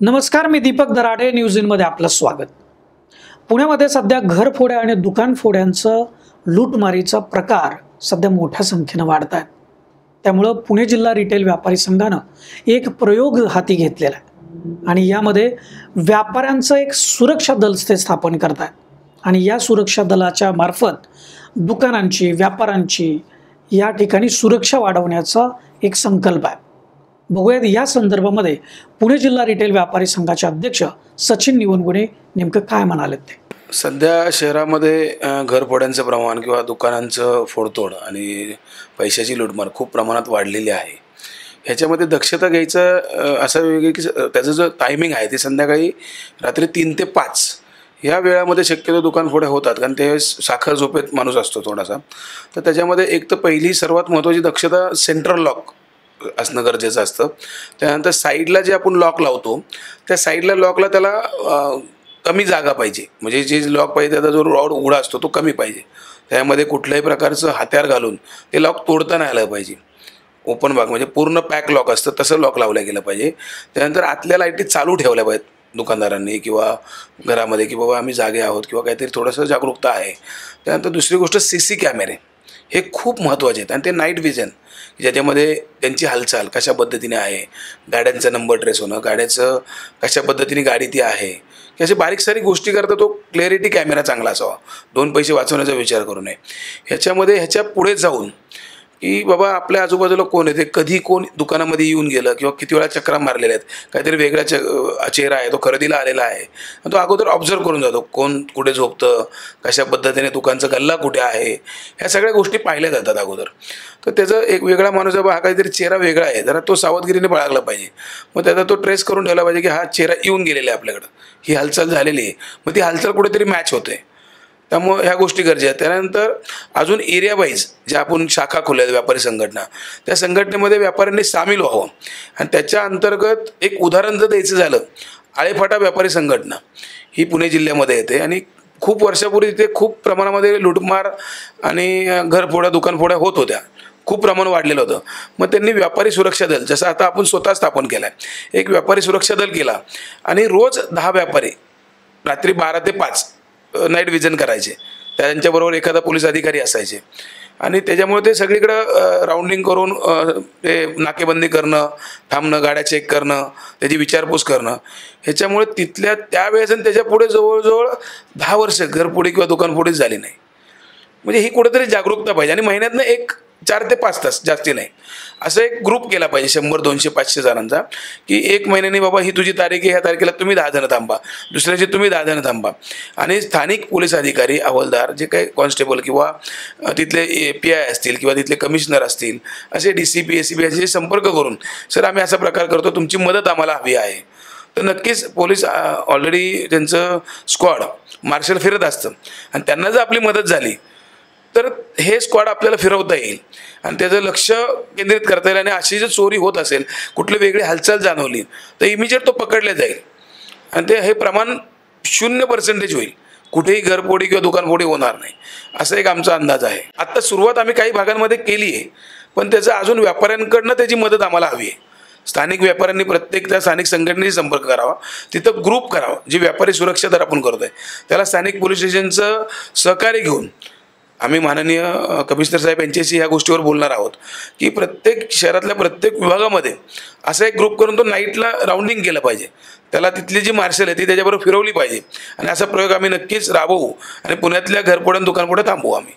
नमस्कार मी दीपक दराडे न्यूज इनमध्ये आपलं स्वागत. पुण्यामध्ये सध्या घरफोड्या आणि दुकानफोड्यांचं लूटमारीचा प्रकार सध्या मोठ्या संख्येनं वाढत आहेत. त्यामुळं पुणे जिल्हा रिटेल व्यापारी संघानं एक प्रयोग हाती घेतलेला आहे. आणि यामध्ये व्यापाऱ्यांचं एक सुरक्षा दल ते स्थापन करत आहेत आणि या सुरक्षा दलाच्या मार्फत दुकानांची व्यापाऱ्यांची या ठिकाणी सुरक्षा वाढवण्याचा एक संकल्प आहे. बघूयात या संदर्भामध्ये पुणे जिल्हा रिटेल व्यापारी संघाचे अध्यक्ष सचिन निवनगुणे नेमकं काय म्हणाले ते? सध्या शहरामध्ये घरफोड्यांचं प्रमाण किंवा दुकानांचं फोडतोड आणि पैशाची लुटमार खूप प्रमाणात वाढलेली आहे. ह्याच्यामध्ये दक्षता घ्यायचं असं वेगळं की त्याचं जो टायमिंग आहे ते संध्याकाळी रात्री तीन ते पाच ह्या वेळामध्ये शक्यतो दुकान फोड्या होतात कारण ते साखर झोपेत माणूस असतो थोडासा. तर त्याच्यामध्ये एक तर पहिली सर्वात महत्त्वाची दक्षता सेंट्रल लॉक असणं गरजेचं असतं. त्यानंतर साईडला जे आपण लॉक लावतो त्या साईडला लॉकला त्याला कमी जागा पाहिजे. म्हणजे जे लॉक पाहिजे त्याचा जो रॉड उघडा असतो तो कमी पाहिजे. त्यामध्ये कुठल्याही प्रकारचं हत्यार घालून ते लॉक तोडता नाही आलं पाहिजे. ओपन भाग म्हणजे पूर्ण पॅक लॉक असतं तसं लॉक लावलं गेलं पाहिजे. त्यानंतर आतल्या लाईटी चालू ठेवल्या पाहिजेत दुकानदारांनी किंवा घरामध्ये की बाबा आम्ही जागे आहोत किंवा काहीतरी थोडंसं जागरूकता आहे. त्यानंतर दुसरी गोष्ट सी सी कॅमेरे. हे खूप महत्त्वाचे आहेत. आणि ते नाईट विजन ज्याच्यामध्ये त्यांची हालचाल कशा पद्धतीने आहे गाड्यांचा नंबर ट्रेस होणं गाड्याचं कशा पद्धतीने गाडी ती आहे. की असे बारीक सारी गोष्टी करता तो क्लॅरिटी कॅमेरा चांगला असावा. दोन पैसे वाचवण्याचा विचार करू नये. ह्याच्यामध्ये ह्याच्या पुढे जाऊन की बाबा आपल्या आजूबाजूला कोण आहे? ते कधी कोण दुकानामध्ये येऊन गेलं किंवा किती वेळा चक्रा मारलेल्या आहेत? काहीतरी वेगळा च चेहरा आहे तो खरेदीला आलेला आहे. तो अगोदर ऑब्झर्व करून जातो कोण कुठे झोपतं? कशा पद्धतीने दुकानचा गल्ला कुठे आहे? ह्या सगळ्या गोष्टी पाहिल्या जातात अगोदर. तर त्याचं एक वेगळा माणूस आहे बा हा काहीतरी चेहरा वेगळा आहे. जरा तो सावधगिरीने बाळगला पाहिजे. मग त्याचा तो ट्रेस करून ठेवला पाहिजे की हा चेहरा येऊन गेलेला आहे आपल्याकडं. ही हालचाल झालेली आहे. मग ती हालचाल कुठेतरी मॅच होते. त्यामुळं ह्या गोष्टी गरजेच्या आहेत. त्यानंतर अजून एरिया वाईज आपण शाखा खोल्या आहेत व्यापारी संघटना त्या संघटनेमध्ये व्यापाऱ्यांनी सामील व्हावं. आणि त्याच्या अंतर्गत एक उदाहरण जर द्यायचं झालं आळेफाटा व्यापारी संघटना ही पुणे जिल्ह्यामध्ये येते आणि खूप वर्षापूर्वी तिथे खूप प्रमाणामध्ये लुटमार आणि घरफोड्या दुकानफोड्या होत होत्या. खूप प्रमाण वाढलेलं होतं. मग त्यांनी व्यापारी सुरक्षा दल जसं आता आपण स्वतः स्थापन केलं आहे एक व्यापारी सुरक्षा दल केला. आणि रोज दहा व्यापारी रात्री बारा ते पाच नाईट विजन करायचे. त्यांच्याबरोबर एखादा पोलीस अधिकारी असायचे. आणि त्याच्यामुळे ते सगळीकडं राऊंडिंग करून ते नाकेबंदी करणं थांबणं गाड्या चेक करणं त्याची विचारपूस करणं. ह्याच्यामुळे तिथल्या त्यावेळेस आणि त्याच्या पुढे जवळजवळ दहा वर्ष घरपुढे किंवा दुकानपुढेच झाली नाही. म्हणजे ही कुठेतरी जागरूकता पाहिजे. आणि महिन्यातनं एक चार ते पाच तास जास्ती नाही. असं एक ग्रुप केला पाहिजे शंभर दोनशे पाचशे जणांचा की एक महिन्याने बाबा ही तुझी तारीख आहे ह्या तारखेला तुम्ही दहा जणं थांबा. दुसऱ्याची तुम्ही दहा जणं थांबा. आणि स्थानिक पोलीस अधिकारी हवालदार जे काही कॉन्स्टेबल किंवा तिथले ए पी आय असतील किंवा तिथले कमिशनर असतील असे D C P S C B असे संपर्क करून सर आम्ही असा प्रकार करतो तुमची मदत आम्हाला हवी आहे. तर नक्कीच पोलीस ऑलरेडी त्यांचं स्क्वॉड मार्शल फिरत असतं. आणि त्यांना जर आपली मदत झाली तर हे स्क्वॉड आपल्याला फिरवता येईल. आणि त्याचं लक्ष केंद्रित करता येईल आणि अशी जर चोरी होत असेल कुठली वेगळी हालचाल जाणवली तर इमिजिएट तो पकडला जाईल. आणि ते हे प्रमाण शून्य पर्सेंटेज होईल. कुठेही घरफोडी किंवा दुकानफोडी होणार नाही. असा एक आमचा अंदाज आहे. आत्ता सुरुवात आम्ही काही भागांमध्ये केली आहे पण त्याचं अजून व्यापाऱ्यांकडनं त्याची मदत आम्हाला हवी आहे. स्थानिक व्यापाऱ्यांनी प्रत्येक त्या स्थानिक संघटनेशी संपर्क करावा. तिथं ग्रुप करावा जी व्यापारी सुरक्षा दर आपण करतोय. त्याला स्थानिक पोलीस स्टेशनचं सहकार्य घेऊन आम्ही माननीय कमिशनर साहेब यांच्याशी ह्या गोष्टीवर बोलणार आहोत की प्रत्येक शहरातल्या प्रत्येक विभागामध्ये असा एक ग्रुप करून तो नाईटला राऊंडिंग केलं पाहिजे. त्याला तिथली जी मार्शल आहे ती त्याच्याबरोबर फिरवली पाहिजे. आणि असा प्रयोग आम्ही नक्कीच राबवू आणि पुण्यातल्या घरपोड्या दुकानपुढे थांबवू आम्ही.